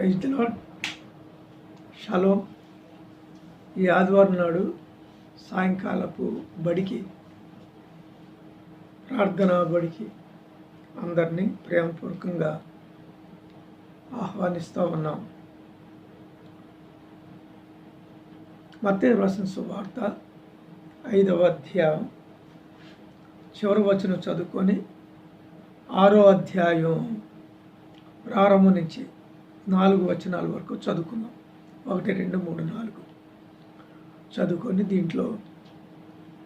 Praise lord షలో. ఈ ఆదివారం నాడు సాయంకాలపు బడికి ప్రార్థనా బడికి అందరినీ ప్రేమపూర్వకంగా ఆహ్వానిస్తూ ఉన్నాం. మత్తే రాసిన సువార్త ఐదవ అధ్యాయం. చివరి వచనం చదువుకొని ఆరో అధ్యాయం ప్రారంభం నుంచి నాలుగు వచనాల వరకు చదువుకుందాం. ఒకటి రెండు మూడు నాలుగు. చదువుకొని దీంట్లో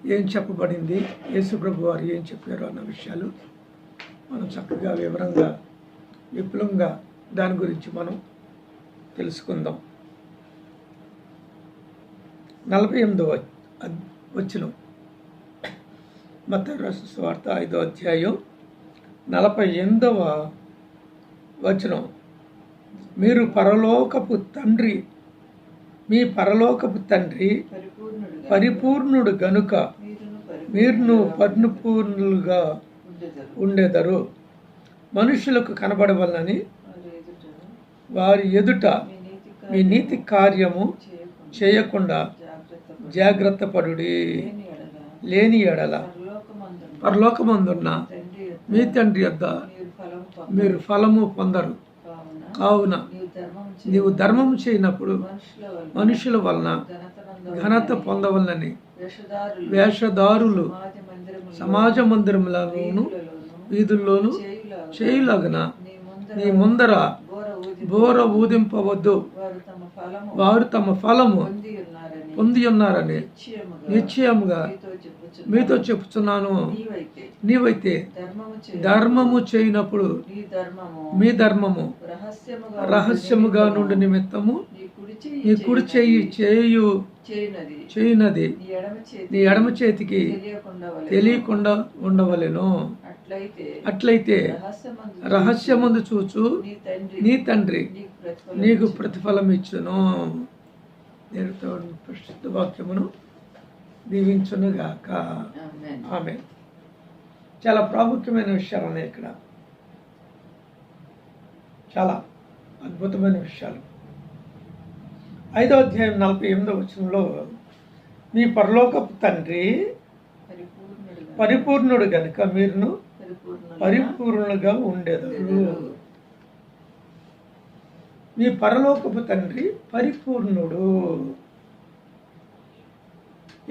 ఏం చెప్పబడింది? యేసుప్రభు వారు ఏం చెప్పారు అన్న విషయాలు మనం చక్కగా వివరంగా విపులంగా దాని గురించి మనం తెలుసుకుందాం. నలభై ఎనిమిదవ వచ్చిన మత స్వార్థ ఐదో అధ్యాయం నలభై ఎనిమిదవ వచనం. మీరు పరలోకపు తండ్రి మీ పరలోకపు తండ్రి పరిపూర్ణుడు గనుక మీరును పరిపూర్ణులుగా ఉండెదరు. మనుషులకు కనబడవలనని వారి ఎదుట మీ నీతి కార్యము చేయకుండా జాగ్రత్త పడుడి లేని ఎడల పరలోకమందున్న మీ తండ్రి యొద్ద మీరు ఫలము పొందరు. కావున నీవు ధర్మం చేయనప్పుడు మనుషుల వలన ఘనత పొందవలనని వేషధారులు సమాజ మందిరములో సమాజ మందిరములను వీధులలోను వీధుల్లోనూ చేయులాగు చేయులాగున నీ ముందర బోర ఊది బోర ఊదింపవద్దు. వారు తమ ఫలము పొంది ఉన్నారని నిశ్చయముగా మీతో చెప్పుచున్నాను. నీవైతే ధర్మము చేయ చేయనప్పుడు మీ ధర్మము రహస్యముగా నుండి నిమిత్తము నీ కుడి చెయ్యి చేయు చేయునది. నీ ఎడమ చేతికి తెలియకుండా వలె. తెలియకుండా ఉండవలెను. అట్లయితే రహస్యమందు చూచు. నీ తండ్రి నీకు ప్రతిఫలం ఇచ్చును ప్రస్తుత వాక్యమును దీవించునుగాక. ఆమె చాలా ప్రాముఖ్యమైన విషయాలు ఉన్నాయి ఇక్కడ. చాలా అద్భుతమైన విషయాలు. ఐదో అధ్యాయం నలభై ఎనిమిదో వచనంలో మీ పరలోకపు తండ్రి పరిపూర్ణుడుగా పరిపూర్ణుడు గనుక మీరును పరిపూర్ణులుగా ఉండేదారు. మీ పరలోకపు తండ్రి పరిపూర్ణుడు.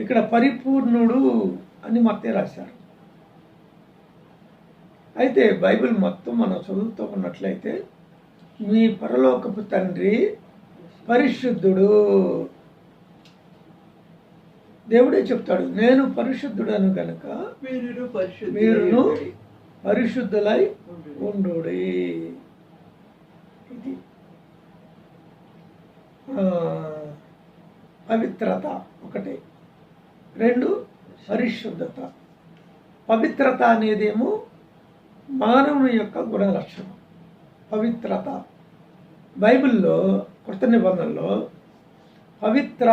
ఇక్కడ పరిపూర్ణుడు అని మత్తే రాశారు. అయితే బైబిల్ మొత్తం మనం చదువుతూ ఉన్నట్లయితే మీ పరలోకపు తండ్రి పరిశుద్ధుడు. దేవుడే చెప్తాడు నేను పరిశుద్ధుడను గనుక మీరును పరిశుద్ధులై. ఉండుడి. ఇది పవిత్రత ఒకటి. రెండు పరిశుద్ధత. పవిత్రత అనేదేమో మానవుని యొక్క గుణ లక్షణం పవిత్రత. బైబిల్లో కృత నిబంధనలో పవిత్ర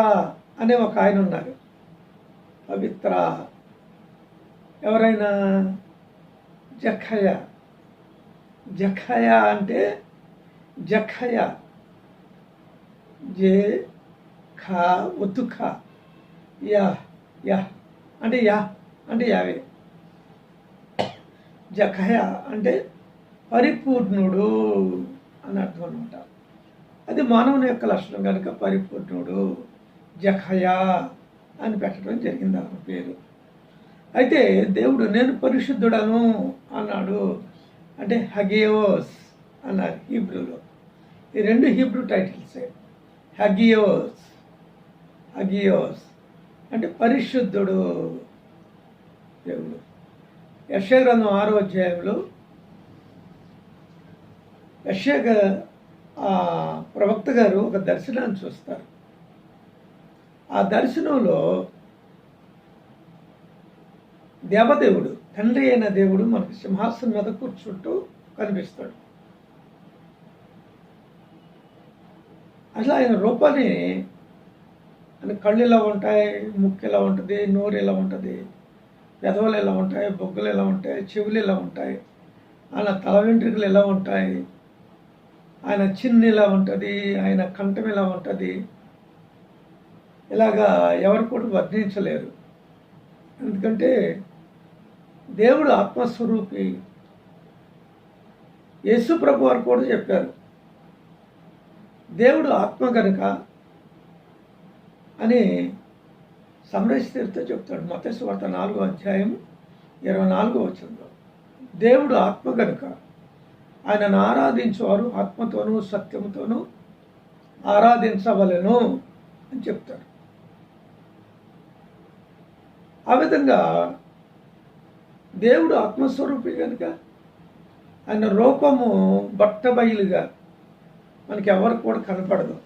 అనే ఒక ఆయన ఉన్నారు పవిత్ర. ఎవరైనా? జఖయ. జఖయ అంటే జఖయ. జే ఖా ఒత్తు ఖా. Yeah yeah. అంటే యా అంటే యావే. జఖయ అంటే పరిపూర్ణుడు అని అర్థం అనమాట అది మానవుని యొక్క లక్షణం కనుక పరిపూర్ణుడు జఖయా అని పెట్టడం జరిగింది అతని పేరు. అయితే దేవుడు నేను పరిశుద్ధుడను అన్నాడు. అంటే హగేవోస్ అన్నారు హీబ్రూలో. ఈ రెండు హీబ్రూ టైటిల్సే. హగియోస్ హగియోస్ అంటే పరిశుద్ధుడు దేవుడు. యశగ్రంథం ఆరో అధ్యాయంలో యశగ ప్రవక్త గారు ఒక దర్శనాన్ని చూస్తారు. ఆ దర్శనంలో దేవదేవుడు తండ్రి అయిన దేవుడు మనకు సింహాసనం మీద కూర్చుంటూ కనిపిస్తాడు. అసలు ఆయన రూపాన్ని అని కళ్ళు ఎలా ఉంటాయి ముక్కు ఎలా ఉంటుంది నోరు ఎలా ఉంటుంది పెదవులు ఎలా ఉంటాయి బొగ్గులు ఎలా ఉంటాయి చెవులు ఎలా ఉంటాయి ఆయన తల వెంట్రుకలు ఎలా ఉంటాయి ఆయన చిన్న ఇలా ఉంటుంది ఆయన కంఠం ఇలా ఉంటుంది ఇలాగా ఎవరు కూడా వర్ణించలేరు. ఎందుకంటే దేవుడు ఆత్మస్వరూపి. యేసు ప్రభు వారు కూడా చెప్పారు దేవుడు ఆత్మ కనుక అని సంరక్షితో చెప్తాడు. మతస్సు వార్త నాలుగో అధ్యాయం ఇరవై నాలుగో వచ్చిందో దేవుడు ఆత్మ కనుక ఆయనను ఆరాధించేవారు ఆత్మతోనూ సత్యంతోనూ ఆరాధించవలెను అని చెప్తాడు. ఆ విధంగా దేవుడు ఆత్మస్వరూపి కనుక ఆయన రూపము బట్టబయలుగా మనకి ఎవరు కూడా కనపడదు.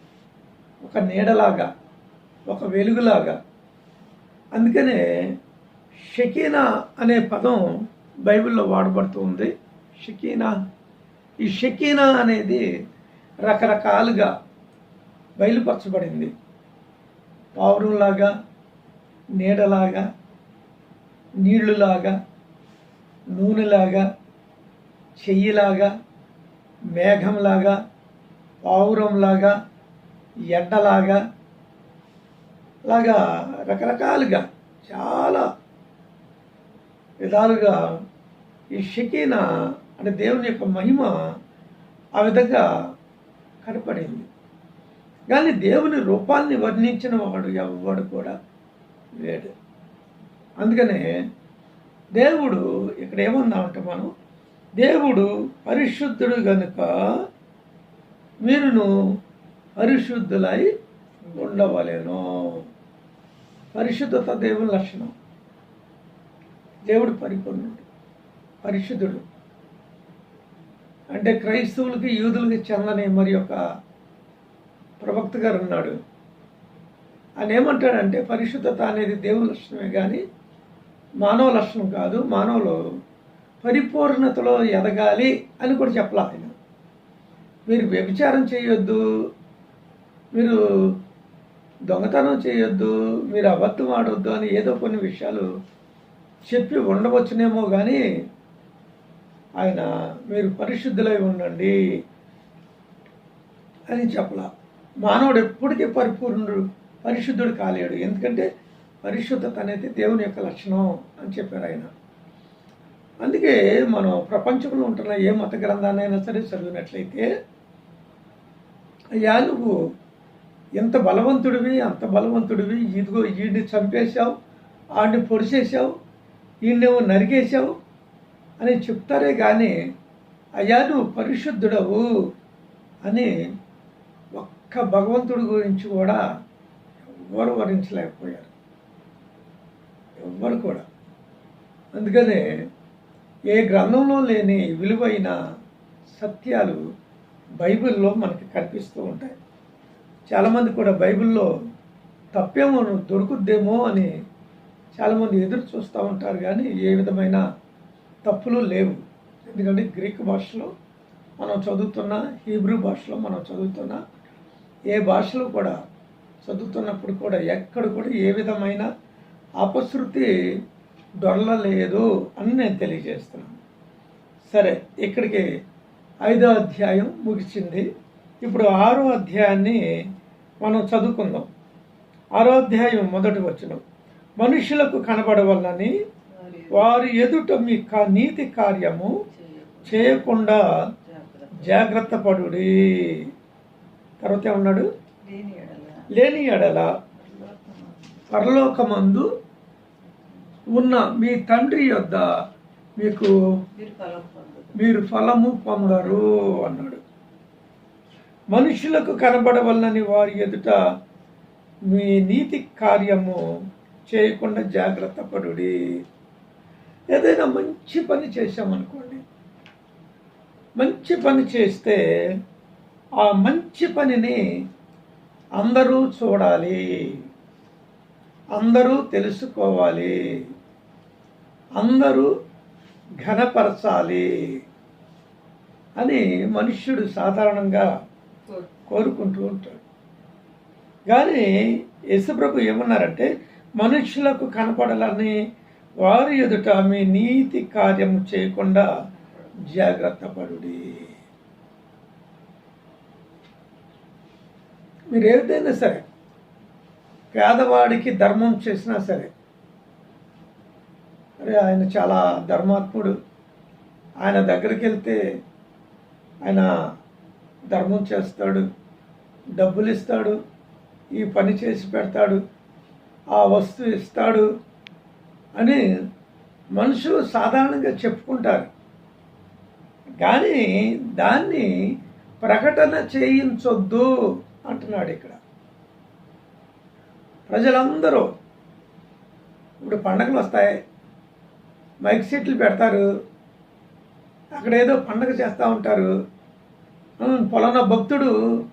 ఒక నీడలాగా ఒక వెలుగులాగా. అందుకనే షకీనా అనే పదం బైబిల్లో వాడబడుతూ ఉంది. షకీనా. ఈ షకీనా అనేది రకరకాలుగా బయలుపరచబడింది. పావురంలాగా నీడలాగా నీళ్ళులాగా నూనెలాగా చెయ్యిలాగా మేఘంలాగా పావురంలాగా ఎండలాగా లాగా రకరకాలుగా చాలా విధాలుగా ఈ షకీన అంటే దేవుని యొక్క మహిమ ఆ విధంగా కనపడింది. కానీ దేవుని రూపాన్ని వర్ణించిన వాడు ఎవడు కూడా లేడు. అందుకనే దేవుడు ఇక్కడ ఏమన్నామంటే మనం దేవుడు పరిశుద్ధుడు గనుక మీరును పరిశుద్ధులై ఉండవలేను. పరిశుద్ధత దేవుని లక్షణం. దేవుడు పరిపూర్ణుడు పరిశుద్ధుడు. అంటే క్రైస్తవులకి యూదులకి చెందని మరి ఒక ప్రవక్త గారు ఉన్నాడు. ఆయన ఏమంటాడంటే పరిశుద్ధత అనేది దేవుని లక్షణమే కానీ మానవ లక్షణం కాదు. మానవులు పరిపూర్ణతలో ఎదగాలి అని కూడా చెప్పాలి ఆయన. మీరు వ్యభిచారం చేయొద్దు. మీరు దొంగతనం చేయొద్దు. మీరు అబద్ధం ఆడొద్దు అని ఏదో కొన్ని విషయాలు చెప్పి ఉండవచ్చునేమో కానీ ఆయన మీరు పరిశుద్ధులై ఉండండి అని చెప్పలా. మానవుడు ఎప్పటికీ పరిపూర్ణుడు పరిశుద్ధుడు కాలేడు. ఎందుకంటే పరిశుద్ధత అనేది దేవుని యొక్క లక్షణం అని చెప్పారు ఆయన. అందుకే మనం ప్రపంచంలో ఉంటున్న ఏ మత గ్రంథాన్నైనా సరే చదివినట్లయితే అయ్యా నువ్వు ఎంత బలవంతుడివి అంత బలవంతుడివి. ఇదిగో ఈడిని చంపేశావు ఆడిని పొడిచేసావు ఈయన్నేమో నరికేశావు అని చెప్తారే కానీ అయ్యా నువ్వు పరిశుద్ధుడవు అని ఒక్క భగవంతుడి గురించి కూడా ఎవ్వరు వరించలేకపోయారు. ఎవ్వరు కూడా. అందుకనే ఏ గ్రంథంలో లేని విలువైన సత్యాలు బైబిల్లో మనకి కనిపిస్తూ ఉంటాయి. చాలామంది కూడా బైబిల్లో తప్పేమో దొరుకుద్దేమో అని చాలామంది ఎదురు చూస్తూ ఉంటారు కానీ ఏ విధమైన తప్పులు లేవు. ఎందుకంటే గ్రీక్ భాషలో మనం చదువుతున్న హీబ్రూ భాషలో మనం చదువుతున్న ఏ భాషలో కూడా చదువుతున్నప్పుడు కూడా ఎక్కడ కూడా ఏ విధమైన అపశృతి దొరలలేదు అని నేను తెలియజేస్తున్నాను. సరే ఇక్కడికి ఐదో అధ్యాయం ముగిసింది. ఇప్పుడు ఆరో అధ్యాయాన్ని మనం చదువుకుందాం. ఆరో అధ్యాయం మొదటి వచనం. మనుషులకు కనబడవల్లని వారి ఎదుట మీ కా- నీతి కార్యము చేయకుండా జాగ్రత్త. పడుడి. తర్వాత ఏమన్నాడు? లేని ఎడల పరలోకమందు ఉన్న మీ తండ్రి యొద్ద మీకు మీరు ఫలము పొందరు అన్నాడు. మనుషులకు కనబడవల్లని వారి ఎదుట మీ నీతి కార్యము చేయకుండా జాగ్రత్త పడుడి. ఏదైనా మంచి పని చేశామనుకోండి. మంచి పని చేస్తే ఆ మంచి పనిని అందరూ చూడాలి. అందరూ తెలుసుకోవాలి. అందరూ ఘనపరచాలి అని మనుష్యుడు సాధారణంగా కోరుకుంటూ ఉంటాడు. కానీ యశుప్రభు ఏమన్నారంటే మనుషులకు కనపడాలని వారి ఎదుట మీ నీతి కార్యము చేయకుండా జాగ్రత్త పడుడి. మీరు ఏదైనా సరే పేదవాడికి ధర్మం చేసినా సరే అరే ఆయన చాలా ధర్మాత్ముడు. ఆయన దగ్గరికి వెళ్తే ఆయన ధర్మం చేస్తాడు డబ్బులు ఇస్తాడు ఈ పని చేసి పెడతాడు ఆ వస్తువు ఇస్తాడు అని మనుషులు సాధారణంగా చెప్పుకుంటారు. కానీ దాన్ని ప్రకటన చేయించొద్దు అంటున్నాడు ఇక్కడ. ప్రజలందరూ ఇప్పుడు పండగలు వస్తాయి మైక్ సెట్లు పెడతారు. అక్కడ ఏదో పండగ చేస్తూ ఉంటారు. పొలానా భక్తుడు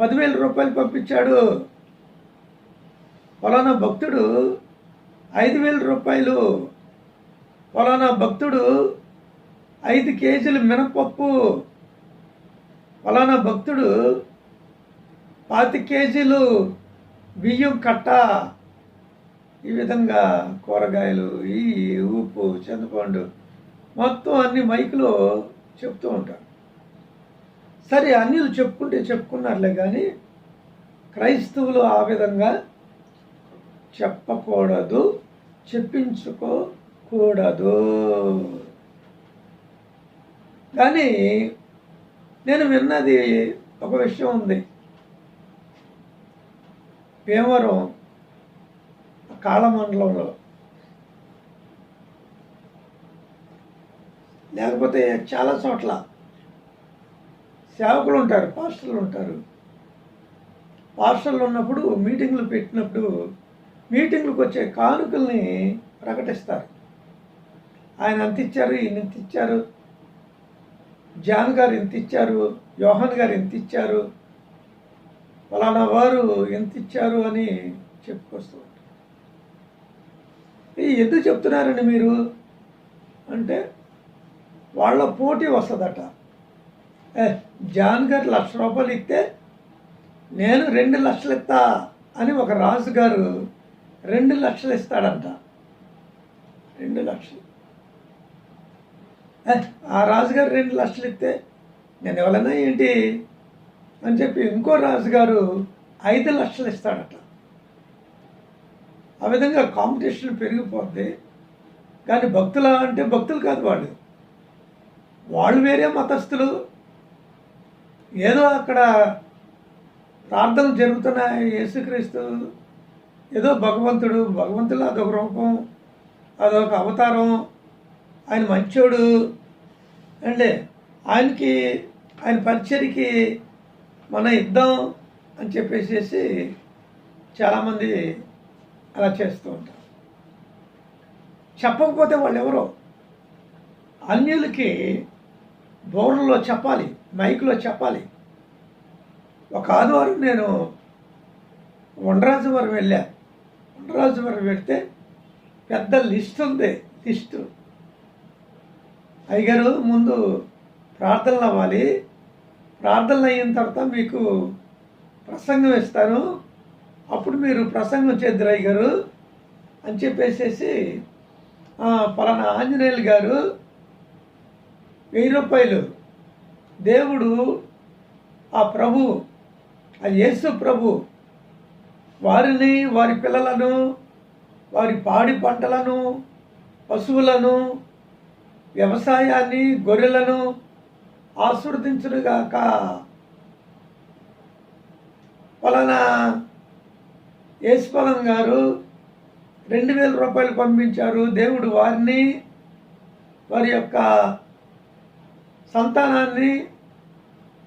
పదివేల రూపాయలు పంపించాడు. పొలానా భక్తుడు ఐదు వేల రూపాయలు. పొలానా భక్తుడు ఐదు కేజీలు మినపప్పు. పలానా భక్తుడు పాతి కేజీలు బియ్యం కట్ట. ఈ విధంగా కూరగాయలు ఈ ఉప్పు చింతపండు మొత్తం అన్ని మైకులో చెప్తూ ఉంటారు. సరే అన్నీ చెప్పుకుంటే చెప్పుకున్నారులే కానీ క్రైస్తవులు ఆ విధంగా చెప్పకూడదు చెప్పించుకోకూడదు. కానీ నేను విన్నది ఒక విషయం ఉంది. భీమవరం కాళమండలంలో లేకపోతే చాలా చోట్ల సేవకులు ఉంటారు పాస్టర్లు ఉంటారు. పాస్టర్లు ఉన్నప్పుడు మీటింగ్లు పెట్టినప్పుడు మీటింగ్లకు వచ్చే కానుకల్ని ప్రకటిస్తారు. ఆయన అంత ఇచ్చారు ఈయన ఇంత ఇచ్చారు జాన్ గారు ఎంత ఇచ్చారు యోహన్ గారు ఎంత ఇచ్చారు ఫలానా వారు ఎంత ఇచ్చారు అని చెప్పుకొస్తారు ఎందుకు చెప్తున్నారండి మీరు? అంటే వాళ్ళ పోటీ వస్తుందట. జాన్ గారు లక్ష రూపాయలు ఇస్తే నేను రెండు లక్షలు ఇస్తా అని ఒక రాజు గారు రెండు లక్షలు ఇస్తాడంట. రెండు లక్షలు. ఆ రాజుగారు రెండు లక్షలు ఇస్తే నేను ఎవరైనా ఏంటి అని చెప్పి ఇంకో రాజుగారు ఐదు లక్షలు ఇస్తాడట. ఆ విధంగా కాంపిటీషన్ పెరిగిపోద్ది. కానీ భక్తుల అంటే భక్తులు కాదు వాళ్ళు. వాళ్ళు వేరే మతస్థులు. ఏదో అక్కడ ప్రార్థనలు జరుగుతున్నాయి యేసుక్రీస్తు. ఏదో భగవంతుడు భగవంతుడు అదొక రూపం అదొక అవతారం. ఆయన మంచోడు. అండి ఆయనకి ఆయన పరిచయకి మనం ఇద్దాం అని చెప్పేసేసి చాలామంది అలా చేస్తూ ఉంటారు. చెప్పకపోతే వాళ్ళు ఎవరో అన్యులకి బౌర్లో చెప్పాలి మైక్లో చెప్పాలి. ఒక ఆదివారం నేను ఉండరాజువరం వెళ్ళా. ఉండరాజువరం వెళ్తే పెద్ద లిస్ట్ ఉంది లిస్టు. అయ్యగారు ముందు ప్రార్థనలు అవ్వాలి. ప్రార్థనలు అయిన తర్వాత మీకు ప్రసంగం ఇస్తాను. అప్పుడు మీరు ప్రసంగం చేద్దరయ్య గారు అని చెప్పేసేసి పలానా ఆంజనేయులు గారు వెయ్యి రూపాయలు. దేవుడు ఆ ప్రభు ఆ యేసు ప్రభు వారిని వారి పిల్లలను వారి పాడి పంటలను పశువులను వ్యవసాయాన్ని గొర్రెలను ఆశీర్వదించునుగాక. పలానా యేసుపాలన్ గారు రెండు వేల రూపాయలు పంపించారు. దేవుడు వారిని వారి యొక్క సంతానాన్ని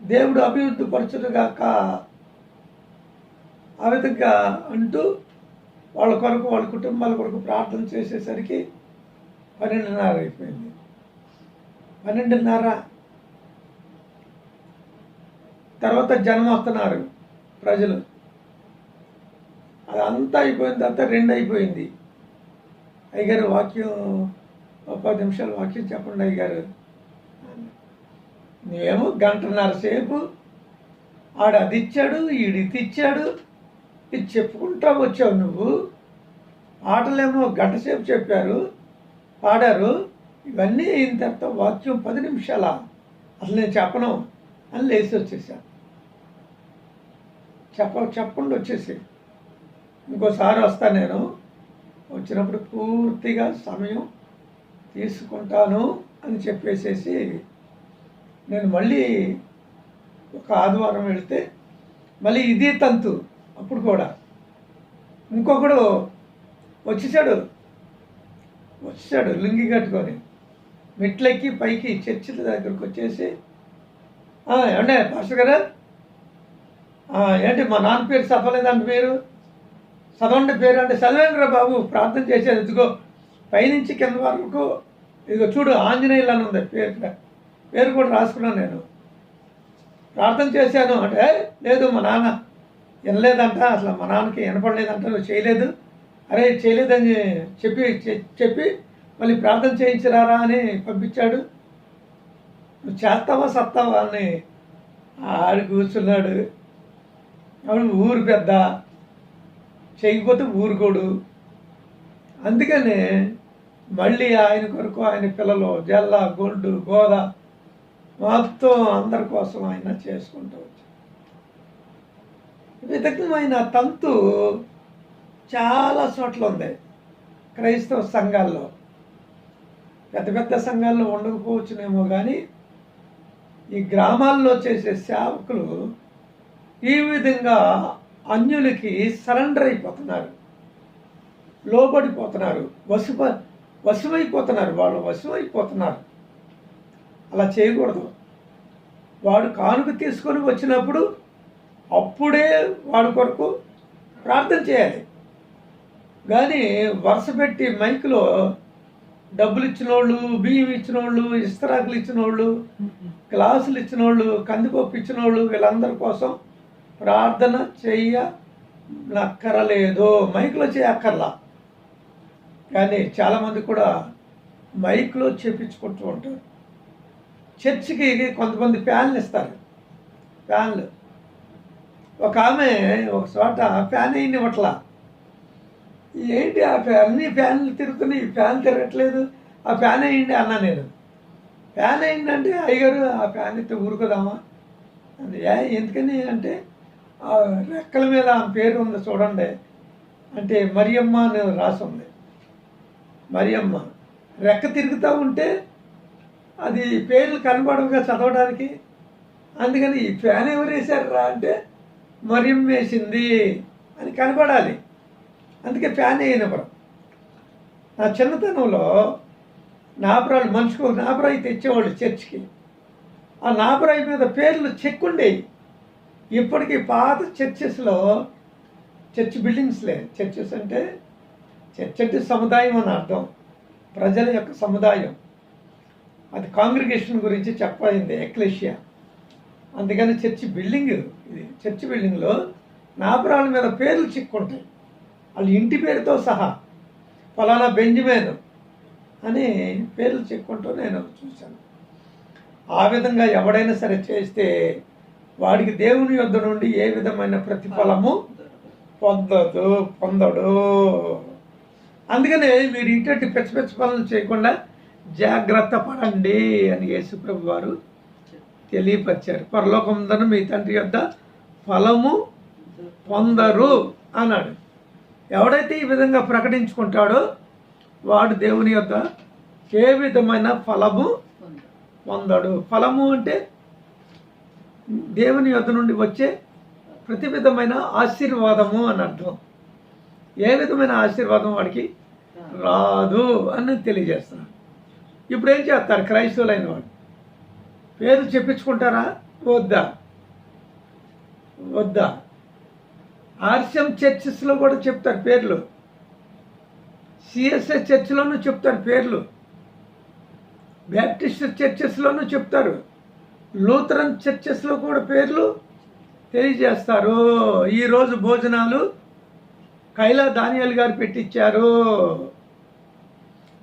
దేవుడు అభివృద్ధి పరచుడుగాక ఆ విధంగా అంటూ వాళ్ళ కొరకు వాళ్ళ కుటుంబాల కొరకు ప్రార్థన చేసేసరికి పన్నెండున్నర అయిపోయింది. పన్నెండున్నర. తర్వాత జనం వస్తున్నారు ప్రజలు. అదంతా అయిపోయింది అంతా రెండు అయిపోయింది. అయ్యగారు వాక్యం పది నిమిషాలు వాక్యం చెప్పండి అయ్యగారు. నువ్వేమో గంటన్నర సేపు ఆడు అది ఇచ్చాడు ఈడు ఇది ఇచ్చాడు ఇది చెప్పుకుంటా వచ్చావు నువ్వు. ఆటలేమో గంట సేపు చెప్పారు పాడారు. ఇవన్నీ అయిన తర్వాత వాక్యం పది నిమిషాల? అసలు నేను చెప్పను అని లేచి వచ్చేసాను చెప్ప చెప్పకుండా వచ్చేసి ఇంకోసారి వస్తాను నేను. వచ్చినప్పుడు పూర్తిగా సమయం తీసుకుంటాను అని చెప్పేసేసి నేను మళ్ళీ ఒక ఆదివారం వెళితే మళ్ళీ ఇది తంతు అప్పుడు కూడా. ఇంకొకడు వచ్చేసాడు. వచ్చాడు లుంగి కట్టుకొని. మెట్లెక్కి పైకి చర్చిల దగ్గరకు వచ్చేసి ఏమంటే పాస్టర్ గారు? ఏంటి మా నాన్న పేరు చదవలేదంటే మీరు? చదవండి పేరు అంటే చదివేంద్ర బాబు ప్రార్థన చేసేది ఇదిగో పైనుంచి కింద వరకు ఇదిగో చూడు ఆంజనేయులు అని ఉంది పేరు పేరు కూడా రాసుకున్నాను నేను. ప్రార్థన చేశాను అంటే లేదు మా నాన్న వినలేదంట అసలు మా నాన్నకి వినపడలేదంట నువ్వు చేయలేదు. అరే చేయలేదని చెప్పి చె- చెప్పి మళ్ళీ ప్రార్థన చేయించరారా అని పంపించాడు. నువ్వు చేస్తావా సత్తావా? అని ఆడు కూర్చున్నాడు. అప్పుడు ఊరు పెద్ద? చేయకపోతే ఊరుకోడు. అందుకనే మళ్ళీ ఆయన కొరకు ఆయన పిల్లలు జల్ల గొడ్డు గోద మొత్తం అందరి కోసం ఆయన చేసుకుంటూ వచ్చాడు. విధమైన తంతు చాలా చోట్ల ఉంది. క్రైస్తవ సంఘాల్లో. పెద్ద పెద్ద సంఘాల్లో ఉండకపోవచ్చునేమో కానీ ఈ గ్రామాల్లో చేసే సేవకులు ఈ విధంగా అన్యులకి సరెండర్ అయిపోతున్నారు. లోబడిపోతున్నారు. వసుప వశమైపోతున్నారు వాళ్ళు వశమైపోతున్నారు అలా చేయకూడదు. వాడు కానుక తీసుకొని వచ్చినప్పుడు అప్పుడే వాడి కొరకు ప్రార్థన చేయాలి. కానీ వరుస పెట్టి మైకులో డబ్బులు ఇచ్చిన వాళ్ళు బియ్యం ఇచ్చిన వాళ్ళు ఇస్తరాకులు ఇచ్చిన వాళ్ళు గ్లాసులు ఇచ్చిన వాళ్ళు కందిపప్పు ఇచ్చిన వాళ్ళు వీళ్ళందరి కోసం ప్రార్థన చెయ్య నక్కరలేదు. మైకులో చేయక్కర్లా. కానీ చాలామంది కూడా మైక్లో చేపించుకుంటూ ఉంటారు. చర్చికి కొంతమంది ఫ్యాన్లు ఇస్తారు. ఫ్యాన్లు. ఒక ఆమె ఒక చోట ఫ్యాన్ అయింది ఇవ్వట్లా. ఏంటి ఆ ఫ్యాన్ అన్ని ఫ్యాన్లు తిరుగుతున్నాయి ఫ్యాన్ తిరగట్లేదు. ఆ ఫ్యాన్ అయ్యింది అన్నా నేను. ఫ్యాన్ అయిందంటే అయ్యగారు ఆ ఫ్యాన్ అయితే ఊరుకుదామా? ఏ ఎందుకని అంటే ఆ రెక్కల మీద ఆమె పేరు ఉంది చూడండి. అంటే మరియమ్మ అని రాసి ఉంది. మరియమ్మ. రెక్క తిరుగుతూ ఉంటే అది పేర్లు కనబడవుగా చదవడానికి. అందుకని ఈ ఫ్యాన్ ఎవరు వేశారా అంటే మరియం వేసింది అని కనబడాలి. అందుకే ఫ్యాన్ వేయనప్పుడు నా చిన్నతనంలో నాపరాలు మనిషికి నాపురాయి నాపరాయి తెచ్చేవాళ్ళు చర్చికి. ఆ నాపరాయి మీద పేర్లు చెక్కుండేవి. ఇప్పటికీ పాత చర్చెస్లో చర్చ్ బిల్డింగ్స్లే చర్చెస్ అంటే చర్చ్ అంటే సముదాయం అని అర్థం. ప్రజల యొక్క సముదాయం. అది కాంగ్రిగేషన్ గురించి చెప్పయింది ఎక్లేషియా. అందుకని చర్చి బిల్డింగ్ ఇది. చర్చి బిల్డింగ్లో నాపురాల మీద పేర్లు చిక్కుంటాయి వాళ్ళ ఇంటి పేరుతో సహా ఫలానా బెంజమేన్ అని పేర్లు చెక్కుంటూ నేను చూశాను. ఆ విధంగా ఎవడైనా సరే చేస్తే వాడికి దేవుని యొద్ద నుండి ఏ విధమైన ప్రతిఫలము పొందదు పొందడు. అందుకనే మీరు ఇటువంటి పెచ్చ పెచ్చ పనులు చేయకుండా జాగ్రత్త పడండి అని యేసుప్రభు వారు తెలియపరిచారు. పరలోకముందన మీ తండ్రి యొద్ద ఫలము పొందరు అన్నాడు. ఎవడైతే ఈ విధంగా ప్రకటించుకుంటాడో వాడు దేవుని యొక్క ఏ విధమైన ఫలము పొందడు. ఫలము అంటే దేవుని యొద్ద నుండి వచ్చే ప్రతి విధమైన ఆశీర్వాదము అని అర్థం. ఏ విధమైన ఆశీర్వాదం వాడికి రాదు అని తెలియజేస్తున్నాడు. ఇప్పుడు ఏం చేస్తారు? క్రైస్తవులైన వాడు పేరు చెప్పించుకుంటారా? వద్దా? వద్దా? ఆర్సిఎం చర్చెస్లో కూడా చెప్తారు పేర్లు. సిఎస్ఐ చర్చిలోనూ చెప్తారు పేర్లు. బ్యాప్టిస్ట్ చర్చెస్లోనూ చెప్తారు. లూథరన్ చర్చెస్లో కూడా పేర్లు తెలియజేస్తారు. ఈరోజు భోజనాలు కైలా దానియాల్ గారు పెట్టించారు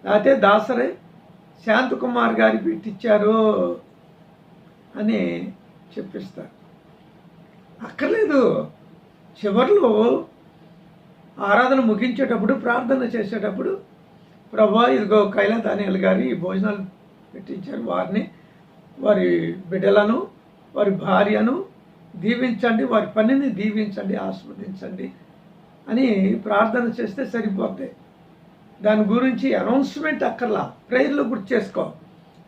లేకపోతే దాసరి శాంతకుమార్ గారు పెట్టించారు అని చెప్పిస్తారు. అక్కర్లేదు. చివరిలో ఆరాధన ముగించేటప్పుడు ప్రార్థన చేసేటప్పుడు ప్రభా ఇదిగో కైలా దానియాల్ గారి ఈ భోజనాలు పెట్టించారు. వారిని వారి బిడ్డలను వారి భార్యను దీవించండి వారి పనిని దీవించండి ఆస్వాదించండి అని ప్రార్థన చేస్తే సరిపోతాయి దాని గురించి అనౌన్స్మెంట్ అక్కర్లా. ప్రేయర్లో గుర్తు చేసుకో.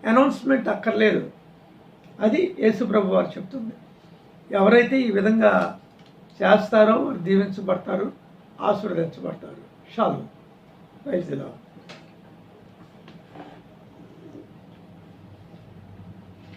అనౌన్స్మెంట్ అక్కర్లేదు. అది యేసుప్రభు వారు చెప్తుంది. ఎవరైతే ఈ విధంగా చేస్తారో వారు దీవించబడతారు ఆశీర్వదించబడతారు. షాలు. ప్రైజ్